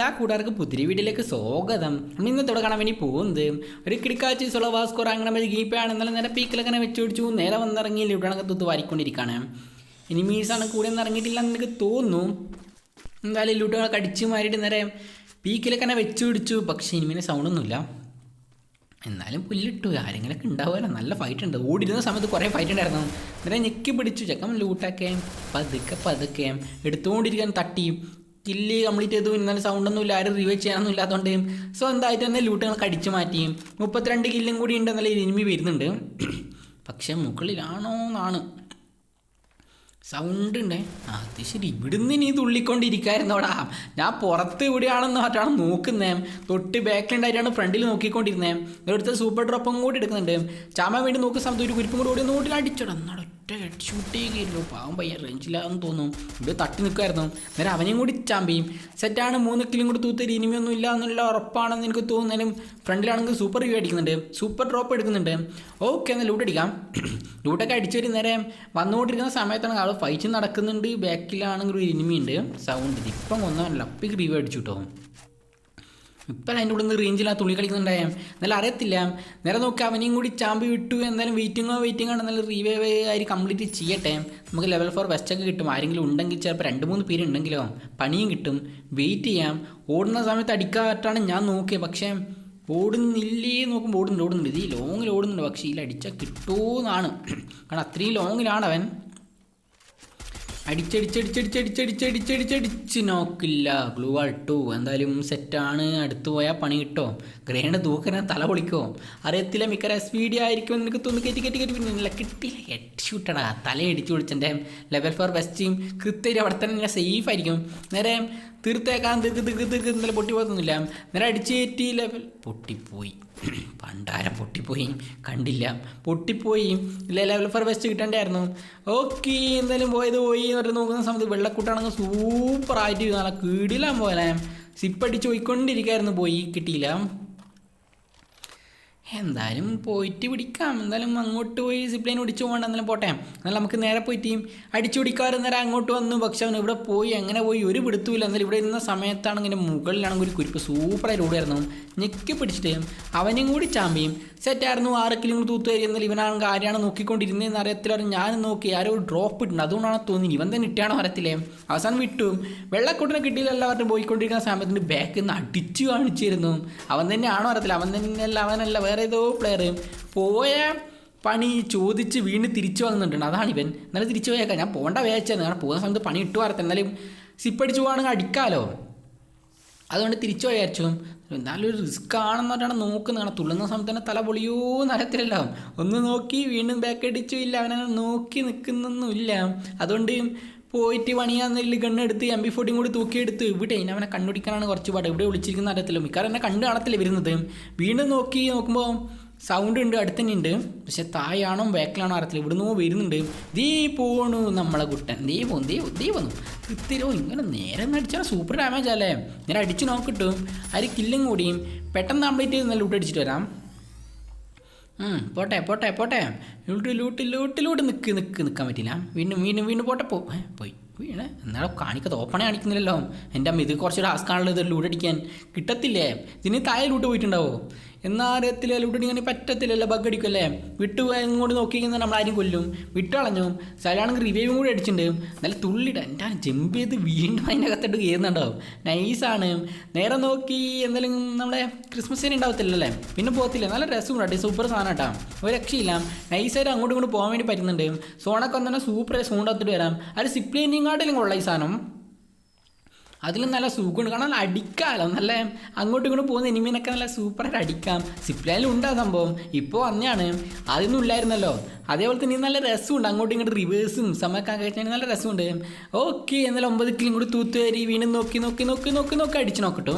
എല്ലാ കൂട്ടുകാർക്കും പുതിരി വീട്ടിലേക്ക് സ്വാഗതം. നമ്മൾ ഇന്നത്തോടെ കാണാൻ പോകുന്നത് ഒരു കിടക്കാച്ചി സൊളവാ വാസ്കോർ അങ്ങനെ ഗീപ്പാണ് എന്നാലും നേരെ പീക്കിലൊക്കെ വെച്ച് പിടിച്ചു. നേരെ വന്നിറങ്ങി ലിവിടണൊക്കെ തൂത്ത് വാരിക്കൊണ്ടിരിക്കുകയാണ് ഇനി മീസാണ് കൂടെ ഒന്നും ഇറങ്ങിയിട്ടില്ല എന്ന് എനിക്ക് തോന്നുന്നു. എന്തായാലും ലൂട്ടുകളൊക്കെ അടിച്ചു മാറിയിട്ട് നേരെ പീക്കിലൊക്കെ തന്നെ വെച്ചു പിടിച്ചു. പക്ഷേ ഇനിമിനെ സൗണ്ടൊന്നുമില്ല എന്നാലും പുല്ലിട്ടു ആരെങ്കിലൊക്കെ ഉണ്ടാവുമല്ലോ. നല്ല ഫൈറ്റ് ഉണ്ട്. ഓടിയിരുന്ന സമയത്ത് കുറേ ഫൈറ്റ് ഉണ്ടായിരുന്നു. നേരെ ഞെക്കി പിടിച്ചു. ചെക്കൻ ലൂട്ടൊക്കെ പതുക്കെ പതുക്കെ. എടുത്തുകൊണ്ടിരിക്കാൻ തട്ടി. കില്ല് കംപ്ലീറ്റ് ചെയ്തു ഇന്നലെ സൗണ്ടൊന്നും ഇല്ല ആരും റിവൈവ് ചെയ്യാനൊന്നും ഇല്ലാത്തതുകൊണ്ട്. സോ എന്തായിട്ട് തന്നെ ലൂട്ടുകൾ കടിച്ച് മാറ്റി മുപ്പത്തിരണ്ട് കില്ലും കൂടി ഉണ്ട് എന്നുള്ള ഇനിമി വരുന്നുണ്ട്. പക്ഷെ മുകളിലാണോ എന്നാണ് സൗണ്ട് ഉണ്ടേ അത് ശരി. ഇവിടുന്ന് നീ തുള്ളിക്കൊണ്ടിരിക്കായിരുന്നോടാ ഞാൻ പുറത്ത് ഇവിടെയാണെന്ന് പറഞ്ഞാണ് നോക്കുന്നേ. തൊട്ട് ബാക്കിലുണ്ടായിട്ടാണ് ഫ്രണ്ടിൽ നോക്കിക്കൊണ്ടിരുന്നേ. ഇവിടുത്തെ സൂപ്പർ ഡ്രോപ്പും കൂടി എടുക്കുന്നുണ്ട്. ചാമ വേണ്ടി നോക്കുന്ന സമയത്ത് ഒരു കുരിപ്പും കൂടി ഓടി നോട്ടിൽ അടിച്ചോടാ. എന്നാണ് ഒറ്റ ഹെഡ് ഷൂട്ട് ചെയ്യുകയായിരുന്നു പാവം പയ്യ റേഞ്ചിലാന്ന് തോന്നും ഇവിടെ തട്ടി നിൽക്കുമായിരുന്നു അന്നേരം അവനെയും കൂടി ചാമ്പിയും. സെറ്റാണ് മൂന്ന് കിലും കൂടി തൂത്തരി ഇനിമയൊന്നും ഇല്ല എന്നുള്ള ഉറപ്പാണെന്ന് എനിക്ക് തോന്നുന്നതിനും ഫ്രണ്ടിലാണെങ്കിൽ സൂപ്പർ റിവ്യൂ അടിക്കുന്നുണ്ട്. സൂപ്പർ ഡ്രോപ്പ് എടുക്കുന്നുണ്ട്. ഓക്കെ എന്നാൽ ലൂട്ട് അടിക്കാം. ലൂട്ടൊക്കെ അടിച്ചു വരും നേരം വന്നുകൊണ്ടിരിക്കുന്ന സമയത്താണ് ആൾ ഫൈറ്റ് നടക്കുന്നുണ്ട്. ബാക്കിലാണെങ്കിൽ ഒരു ഇനിമി ഉണ്ട്. സൗണ്ട് ഇപ്പം ഒന്നല്ല അപ്പിക്ക് റിവ്യൂ അടിച്ചു കേട്ടോ ഇപ്പം അതിന്റെ ഉള്ളിൽ നിന്ന് റേഞ്ചിലാ തുണി കളിക്കുന്നുണ്ടായ? എന്നാലും അറിയത്തില്ല. നേരെ നോക്കി അവനെയും കൂടി ചാമ്പ് വിട്ടു. എന്തായാലും വെയിറ്റിങ്ങോ വെയിറ്റിംഗ് ആണ്. എന്നാലും റീവൈവ് ആയി കംപ്ലീറ്റ് ചെയ്യട്ടെ. നമുക്ക് ലെവൽ ഫോർ വെസ്റ്റൊക്കെ കിട്ടും. ആരെങ്കിലും ഉണ്ടെങ്കിൽ ചിലപ്പോൾ രണ്ട് മൂന്ന് പേര് ഉണ്ടെങ്കിലോ പണിയും കിട്ടും. വെയിറ്റ് ചെയ്യാം. ഓടുന്ന സമയത്ത് അടിക്കാറ്റാണ് ഞാൻ നോക്കിയത് പക്ഷേ ഓടുന്നില്ലേ നോക്കുമ്പോൾ ഓടുന്നുണ്ട് ഓടുന്നുണ്ട്. ഇത് ലോങ്ങിൽ ഓടുന്നുണ്ട്. പക്ഷേ ഇതിൽ അടിച്ചാൽ കിട്ടുമോ എന്നാണ് കാരണം അത്രയും ലോങ്ങിലാണ് അവൻ. അടിച്ചടിച്ചടിച്ചടിച്ചടിച്ചടിച്ചടിച്ചടിച്ചടിച്ച് നോക്കില്ല. ഗ്ലൂ അട്ടു എന്തായാലും സെറ്റാണ് അടുത്ത് പോയാൽ പണി കിട്ടോ. ഗ്രേണ്ട് തൂക്കനെ തല പൊളിക്കോ. അറിയത്തില്ല മിക്കര സ്പീഡി ആയിരിക്കും എനിക്ക് തോന്നി കയറ്റി കയറ്റി കയറ്റി പിന്നെ കിട്ടിയില്ല. ഹെഡ്ഷൂട്ടടാ തല അടിച്ചു പൊളിച്ചെന്റെ ലെവൽ ഫോർ ബെസ്റ്റ് ടീം കൃത്യം അവിടെ തന്നെ സേഫ് ആയിരിക്കും. നേരെ തീർത്തേക്കാൻ തിക്ക് തിക്ക് തിക്ക് ഇന്നലെ പൊട്ടി പോകുന്നില്ല നേരെ അടിച്ചേറ്റി ലെവൽ പൊട്ടിപ്പോയി. പണ്ടാരം പൊട്ടിപ്പോയി. കണ്ടില്ല. പൊട്ടിപ്പോയി. ഇല്ല ലെവൽ ഫോർ ബെസ്റ്റ് കിട്ടണ്ടായിരുന്നു. ഓക്കെ എന്തായാലും പോയത് പോയി എന്ന് പറഞ്ഞ് നോക്കുന്ന സമയത്ത് വെള്ളക്കൂട്ടാണെങ്കിൽ സൂപ്പറായിട്ട് നല്ല കീടിലാൻ പോലെ. സിപ്പടിച്ച് പോയിക്കൊണ്ടിരിക്കായിരുന്നു. പോയി കിട്ടിയില്ല. എന്തായാലും പോയിട്ട് പിടിക്കാം. എന്തായാലും അങ്ങോട്ട് പോയി സിപ്ലൈൻ പിടിച്ചു പോകണ്ട എന്നാലും പോട്ടെ. എന്നാലും നമുക്ക് നേരെ പോയിട്ട് അടിച്ചു പിടിക്കാറ് നേരെ അങ്ങോട്ട് വന്നു. പക്ഷെ അവൻ ഇവിടെ പോയി എങ്ങനെ പോയി. ഒരു പിടുത്തുമില്ല എന്നാലും ഇവിടെ ഇരുന്ന സമയത്താണെങ്കിൽ മുകളിലാണെങ്കിൽ ഒരു കുരിപ്പ് സൂപ്പറായിട്ട് ഓടിയായിരുന്നു ഞെക്കി പിടിച്ചിട്ട് അവനെയും കൂടി ചാമ്പിയും. സെറ്റായിരുന്നു ആറ് കിലോ കൂടി തൂത്ത് എന്നാൽ ഇവനാണെങ്കിൽ ആരെയാണ് നോക്കിക്കൊണ്ടിരുന്നതെന്ന് അറിയത്തില്ല. ഞാൻ നോക്കി ആരോ ഡ്രോപ്പ് ഇട്ടുണ്ട് അതുകൊണ്ടാണ് തോന്നി ഇവൻ തന്നെ ഇട്ടാണോ അറിയത്തില്ലേ? അവസാനം വിട്ടു. വെള്ളക്കൂട്ടിനെ കിട്ടിയില്ല എല്ലാവരും പോയിക്കൊണ്ടിരിക്കുന്ന സമയത്തിന് ബാക്കിൽ നിന്ന് അടിച്ചു കാണിച്ചിരുന്നു. അവൻ തന്നെയാണോ അറിയത്തില്ല. അവൻ തന്നെയല്ല അവനല്ല വേറെ ഏതോ പ്ലെയർ പോയ പണി ചോദിച്ച് വീണ്ടും തിരിച്ചു വന്നിട്ടുണ്ട്. അതാണ് ഇവൻ. എന്നാലും തിരിച്ചു പോയേക്കാം. ഞാൻ പോകേണ്ട വേച്ചായിരുന്നു കാരണം പോകുന്ന സമയത്ത് പണി ഇട്ടു വരത്തെ എന്നാലും സിപ്പടിച്ച് പോകുകയാണെങ്കിൽ അടിക്കാലോ. അതുകൊണ്ട് തിരിച്ചു വിചാരിച്ചു. എന്നാലും ഒരു റിസ്ക് ആണെന്ന് പറഞ്ഞാണ് നോക്കുന്നത്. കാരണം തുള്ളുന്ന സമയത്ത് തന്നെ തല പൊളിയോ നരത്തിലല്ലോ ഒന്ന് നോക്കി വീണ്ടും ബാക്ക് അടിച്ചു ഇല്ല. അവനെ നോക്കി നിൽക്കുന്നൊന്നുമില്ല. അതുകൊണ്ട് പോയിട്ട് പണിയാന്നില്ല ഗണ്ണെടുത്ത് എം ബി ഫോർട്ടിയും കൂടി തൂക്കിയെടുത്ത് ഇവിടെ ഇനി അവനെ കണ്ടുപിടിക്കാനാണ് കുറച്ച് പാട്. ഇവിടെ വിളിച്ചിരിക്കുന്ന അറിയത്തില്ല മിക്കവാറും എന്നെ കണ്ടു കാണത്തില്ല വരുന്നത്. വീണ്ടും നോക്കി നോക്കുമ്പോൾ സൗണ്ട് ഉണ്ട് അടുത്ത് തന്നെ ഉണ്ട് പക്ഷെ തായാണോ ബാക്കിലാണോ അറിയത്തില്ല. ഇവിടുന്ന് വരുന്നുണ്ട്. ദീ പോണു നമ്മളെ കുട്ടൻ. ദീ പോന്നു ദീ ദീ വന്നു കൃത്യരോ ഇങ്ങനെ നേരെ അടിച്ചാൽ സൂപ്പർ ഡാമേജ് അല്ലേ? നേരെ അടിച്ച് നോക്കിട്ടും. അതിൽ കില്ലും കൂടിയും പെട്ടെന്ന് കംപ്ലീറ്റ് ചെയ്ത് നല്ല ലൂട്ട് അടിച്ചിട്ട് വരാം. പോട്ടെ പോട്ടെ പോട്ടെ. ലൂട്ട് ലൂട്ട് ലൂട്ട് ലൂട്ട് നിൽക്ക് നിൽക്ക് നിൽക്കാൻ പറ്റില്ല വീണ്ടും വീണ്ടും വീണ്ടും പോട്ടെ പോ പോയി വീണ് എന്നാലും കാണിക്കത്ത് ഓപ്പണേ കാണിക്കുന്നില്ലല്ലോ. എന്റെ അമ്മ ഇത് കുറച്ച് ടാസ്ക് ആണല്ലോ ഇത് ലൂട്ട് കിട്ടത്തില്ലേ? ഇതിന് താഴെ ലൂട്ട് പോയിട്ടുണ്ടാവോ? എന്നാ അറിയത്തില്ല ലൂട്ട് അടിക്കാൻ പറ്റത്തില്ലല്ലോ ബഗ് അടിക്കുമല്ലേ വിട്ടു ഇങ്ങോട്ട് നമ്മൾ നമ്മളാരും കൊല്ലും. വിട്ടളഞ്ഞു. സലാണെങ്കിൽ റിവൈവും കൂടി അടിച്ചിട്ടുണ്ട്. നല്ല തുള്ളിട എന്റെ ജമ്പ് ചെയ്ത് വീണ്ടും അതിന്റെ അകത്തോട്ട് കയറുന്നുണ്ടാവും നൈസാണ് നേരെ നോക്കി എന്തായാലും നമ്മുടെ ക്രിസ്മസ് ഡേ ഉണ്ടാവത്തില്ലല്ലേ? പിന്നെ പോകത്തില്ല. നല്ല രസം കൂടെ. സൂപ്പർ സാധനം കേട്ടോ. ഒരു രക്ഷയില്ല. നൈസായിട്ട് അങ്ങോട്ടും ഇങ്ങോട്ട് പോകാൻ വേണ്ടി പറ്റുന്നുണ്ട്. സോണൊക്കെ വന്നാൽ സൂപ്പർ സൗണ്ട് വരാം. അത് സിപ്ലൈനിങ് കൊള്ള ഈ സാധനം. അതിലും നല്ല സൂക്കുണ്ട് കാരണം അടിക്കാമല്ലോ നല്ല അങ്ങോട്ടും ഇങ്ങോട്ടും പോകുന്ന എനിമീനൊക്കെ നല്ല സൂപ്പറായിട്ട് അടിക്കാം. സിപ്ലൈനിൽ ഉണ്ടാ സംഭവം. ഇപ്പോൾ വന്നെയാണ് അതൊന്നും ഇല്ലായിരുന്നല്ലോ. അതേപോലെ തന്നെ നല്ല രസമുണ്ട്. അങ്ങോട്ടും ഇങ്ങോട്ട് റിവേഴ്സും സമയക്കാൻ കഴിച്ചാൽ നല്ല രസമുണ്ട്. ഓക്കെ എന്നാലും ഒമ്പത് കിലും കൂടി തൂത്തുവരി വീണ്ടും നോക്കി നോക്കി നോക്കി നോക്കി നോക്കി അടിച്ച് നോക്കട്ടോ.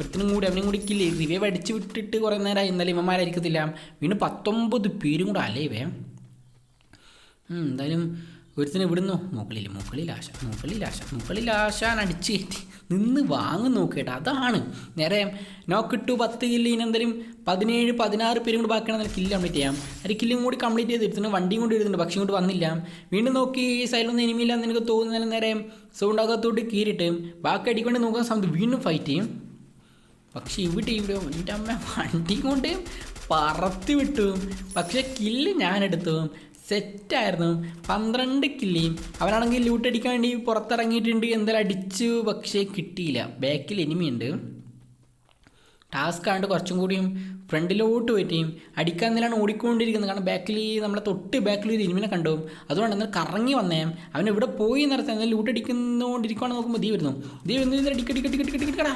ഒരുത്തിനും കൂടി അവനും കൂടി കില്ലേ റിവൈവ് അടിച്ച് വിട്ടിട്ട് കുറേ നേരമായി. ഇന്നലെ ഇമ്മമാരായിരിക്കത്തില്ല വീണ്ടും പത്തൊമ്പത് പേരും കൂടെ അല്ലേ ഇവേ? എന്തായാലും ഒരുത്തിന് വിടുന്നു. മുകളിൽ മുകളിൽ ആശ മുകളിൽ ആശ മുകളിൽ ആശാൻ അടിച്ച് കയറ്റി. നിന്ന് വാങ്ങും നോക്കിയിട്ട് അതാണ്. നേരെ നോക്ക് നോക്കിട്ടു പത്ത് കില്ലിന് എന്തായാലും പതിനേഴ് പതിനാറ് പേരും കൂടി ബാക്കിയാണ്. കില്ല് കംപ്ലീറ്റ് ചെയ്യാം. ഒരു കില്ലും കൂടി കംപ്ലീറ്റ് ചെയ്ത് എടുത്തിട്ട് വണ്ടിയും കൂടി എടുത്തിട്ടുണ്ട് പക്ഷേ ഇങ്ങോട്ട് വന്നില്ല. വീണ്ടും നോക്കി ഈ സൈഡിലൊന്നും ഇനിമില്ല എന്ന് എനിക്ക് തോന്നുന്നതിന് നേരെ സൗണ്ടാകത്തോട്ട് കീറിയിട്ട് ബാക്കി അടിക്കൊണ്ട് നോക്കുന്ന സമയത്ത് വീണ്ടും ഫൈറ്റ് ചെയ്യും. പക്ഷെ ഇവിടെ ഇവിടെ എന്റെ അമ്മ വണ്ടി കൊണ്ട് പറത്തി വിട്ടു. പക്ഷേ കില്ല് ഞാനെടുത്തു സെറ്റായിരുന്നു പന്ത്രണ്ട് കില്ലിയും അവനാണെങ്കിൽ ലൂട്ടടിക്കാൻ വേണ്ടി പുറത്തിറങ്ങിയിട്ടുണ്ട് എന്തായാലും അടിച്ചു പക്ഷേ കിട്ടിയില്ല ബാക്കിൽ എനിമിയുണ്ട് ടാസ്ക് ആണ്ട് കുറച്ചും കൂടിയും ഫ്രണ്ടിലോട്ട് പറ്റിയും അടിക്കാൻ നിലാണ് ഓടിക്കൊണ്ടിരിക്കുന്നത് കാരണം ബാക്കിൽ നമ്മളെ തൊട്ട് ബാക്കിൽ ഒരു ഇരുമിനെ കണ്ടു അതുകൊണ്ട് എന്നാൽ കറങ്ങി വന്നേ അവൻ ഇവിടെ പോയി എന്നാൽ ലൂട്ട് അടിക്കുന്നോണ്ടിരിക്കുവാണെന്ന് നോക്കുമ്പോൾ ദീ വരുന്നു ദീ വരുന്നു അടിക്കടിക്കടിക്കടിക്കടിക്കടാ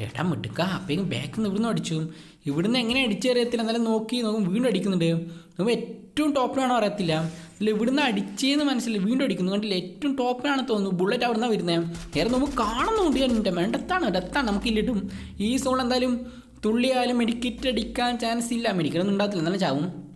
ഏട്ടാ മിടുക്ക അപ്പേക്കും ബാക്കിൽ നിന്ന് ഇവിടുന്ന് അടിച്ചു. ഇവിടുന്ന് എങ്ങനെ അടിച്ചറിയത്തില്ല എന്നാലും നോക്കി നോക്കും വീണ്ടും അടിക്കുന്നുണ്ട്. നോക്കുമ്പോൾ ഏറ്റവും ടോപ്പിലാണോ അറിയത്തില്ല. അല്ല ഇവിടുന്ന് അടിച്ചേന്ന് മനസ്സിലായി. വീണ്ടും അടിക്കുന്നു. കണ്ടില്ല? ഏറ്റവും ടോപ്പിലാണ് തോന്നുന്നു. ബുള്ളറ്റ് അവിടെ നിന്നാണ് വരുന്നത് നേരെ നമുക്ക് കാണുന്നുണ്ട് എന്റെ വേണ്ടത്താണ് ഡെത്താണ് നമുക്ക് ഇല്ലിട്ടും ഈ സോൺ എന്തായാലും തുള്ളിയാലും മെഡിക്കറ്റ് അടിക്കാൻ ചാൻസ് ഇല്ല. മെഡിക്കലൊന്നും ഉണ്ടാകത്തില്ല. എന്നാലും ചാവും.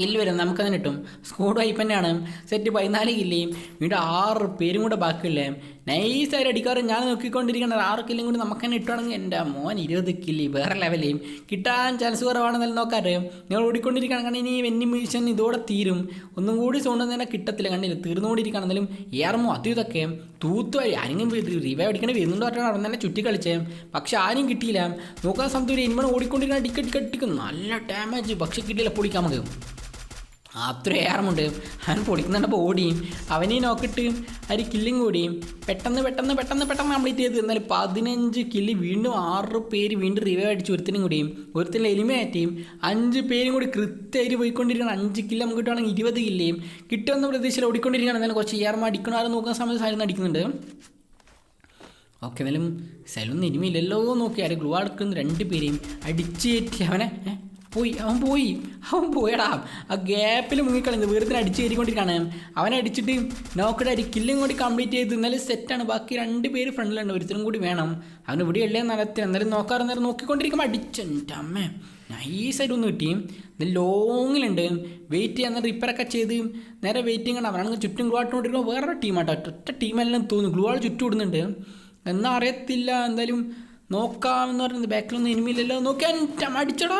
കില്ല് വരും നമുക്കതിന് കിട്ടും. സ്കോഡ് വൈപ്പ് തന്നെയാണ്. സെറ്റ് പതിനാല് കില്ലേയും വീണ്ടും ആറ് പേരും കൂടെ ബാക്കിയില്ലേ നൈസായിട്ട് അടിക്കാറ്. ഞാൻ നോക്കിക്കൊണ്ടിരിക്കുന്നത് ആറ് കില്ലും കൂടി നമുക്ക് തന്നെ ഇട്ടുവാണെങ്കിൽ എന്റെ മോൻ ഇരുപത് കില്ലി വേറെ ലെവലേയും കിട്ടാൻ ചാൻസ് കുറവാണെന്നല്ല നോക്കാറ്. നിങ്ങൾ ഓടിക്കൊണ്ടിരിക്കണം. കാരണം ഇനി വെന്നി മിഷൻ ഇതോടെ തീരും. ഒന്നും കൂടി സോണ്ട് തന്നെ കിട്ടത്തില്ല. കണ്ടില്ല തീർന്നുകൊണ്ടിരിക്കണം. എന്നാലും ഏറമോ അതും ഇതൊക്കെ തൂത്തു വഴി. ആരെങ്കിലും റിവൈവ് അടിക്കണേ വരുന്നുണ്ടോ പറഞ്ഞാൽ അവിടെ തന്നെ ചുറ്റി കളിച്ചേ. പക്ഷെ ആരും കിട്ടിയില്ല. നോക്കാൻ സമയത്ത് ഒരു ഇനിമൺ ഓടിക്കൊണ്ടിരിക്കുന്ന ടിക്കറ്റ് കെട്ടിക്കും നല്ല ഡാമേജ് പക്ഷെ കിട്ടിയില്ല. പൊളിക്കാം നമുക്ക്. അത്ര ഏറമുണ്ട്. അവൻ പൊളിക്കുന്നുണ്ടപ്പോൾ ഓടിയും അവനെ നോക്കിട്ട് ഒരു കില്ലും കൂടിയും പെട്ടെന്ന് പെട്ടെന്ന് പെട്ടെന്ന് പെട്ടെന്ന് കംപ്ലീറ്റ് ചെയ്ത് എന്നാൽ പതിനഞ്ച് കില്ല് വീണ്ടും ആറ് പേര് വീണ്ടും റിവൈവ് അടിച്ച് ഒരുത്തിനും കൂടിയും ഒരുത്തിനെ എലിമിനേറ്റയും അഞ്ച് പേരും കൂടി കൃത്യമായിട്ട് പോയിക്കൊണ്ടിരിക്കണം അഞ്ച് കില്ല് നമുക്ക് കിട്ടുവാണെങ്കിൽ ഇരുപത് കില്ലയും കിട്ടുമെന്ന പ്രതീക്ഷയിൽ ഓടിക്കൊണ്ടിരിക്കുകയാണ്. എന്നാലും കുറച്ച് ഏറമ അടിക്കണ ആരും നോക്കുന്ന സമയത്ത് സാധനം അടിക്കുന്നുണ്ട്. ഓക്കെ എന്നാലും സെലൊന്നും ഇനിമില്ലല്ലോ നോക്കി ആര് ഗ്ലൂ അടുക്കുന്ന രണ്ട് പേരെയും. അടിച്ചേറ്റി അവനെ പോയി അവൻ പോയി. അവൻ പോയടാ. ആ ഗ്യാപ്പിൽ മുങ്ങിക്കളഞ്ഞു വെറുതെ അടിച്ച് കയറിക്കൊണ്ടിരിക്കുകയാണ്. അവനെ അടിച്ചിട്ട് നോക്കടെ അരി കില്ലും കൂടി കംപ്ലീറ്റ് ചെയ്ത് ഇന്നലെ സെറ്റാണ് ബാക്കി രണ്ട് പേര് ഫ്രണ്ടിലുണ്ട് ഒരുത്തരും കൂടി വേണം. അവൻ ഇവിടെ ഉള്ളേ നടത്തി എന്നാലും നോക്കാറ് നേരം നോക്കിക്കൊണ്ടിരിക്കുമ്പോൾ അടിച്ചെന്റെ അമ്മേ നൈസായിട്ട് ഒന്ന് കിട്ടി. ലോങ്ങിലുണ്ട് വെയിറ്റ് ചെയ്യാൻ റിപ്പയറൊക്കെ ചെയ്ത് നേരെ വെയിറ്റിംഗ് ആണ്. അവനാണെങ്കിൽ ചുറ്റും ഗ്ലൂ ആട്ടുകൊണ്ടിരിക്കുമ്പോൾ വേറെ ടീമാട്ടോ ഒറ്റ ടീമെല്ലാം തോന്നുന്നു. ഗ്ലൂ ആൾ ചുറ്റും ഇടുന്നുണ്ട്. എന്നാ അറിയത്തില്ല. എന്തായാലും നോക്കാമെന്ന് പറയുന്നത് ബാക്കിലൊന്നും ഇനിമില്ലല്ലോ നോക്കിയാൽ അടിച്ചടാ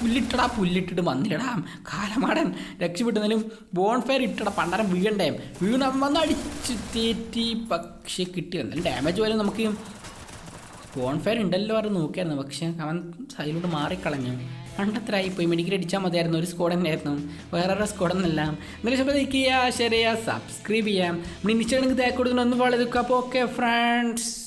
പുല്ലിട്ടടാ പുല്ലിട്ടിട്ട് വന്നില്ലടാ കാലമാടൻ. രക്ഷപ്പെട്ടെന്നാലും ബോൺ ഫയർ ഇട്ടടാ. പണ്ടരം വീഴണ്ടേ. വീണ വന്ന് അടിച്ച് തേറ്റി പക്ഷേ കിട്ടി. എന്തായാലും ഡാമേജ് പോലും നമുക്ക് ബോൺ ഫയർ ഉണ്ടല്ലോ അത് നോക്കിയായിരുന്നു. പക്ഷേ അവൻ സൈഡിലോട്ട് മാറിക്കളഞ്ഞു. പണ്ടത്രായി പോയി മെഡിക്കൽ അടിച്ചാൽ മതിയായിരുന്നു. ഒരു സ്കോഡ് തന്നെയായിരുന്നു. വേറെ സ്കോഡൊന്നല്ല എന്നാലും ലൈക്ക് ചെയ്യുക ഷെയർ ചെയ്യുക സബ്സ്ക്രൈബ് ചെയ്യാം നമ്മൾ ഇനിച്ചാണെങ്കിൽ തേക്ക് കൊടുക്കുന്ന ഒന്ന് വളരെ അപ്പോൾ ഓക്കെ ഫ്രണ്ട്സ്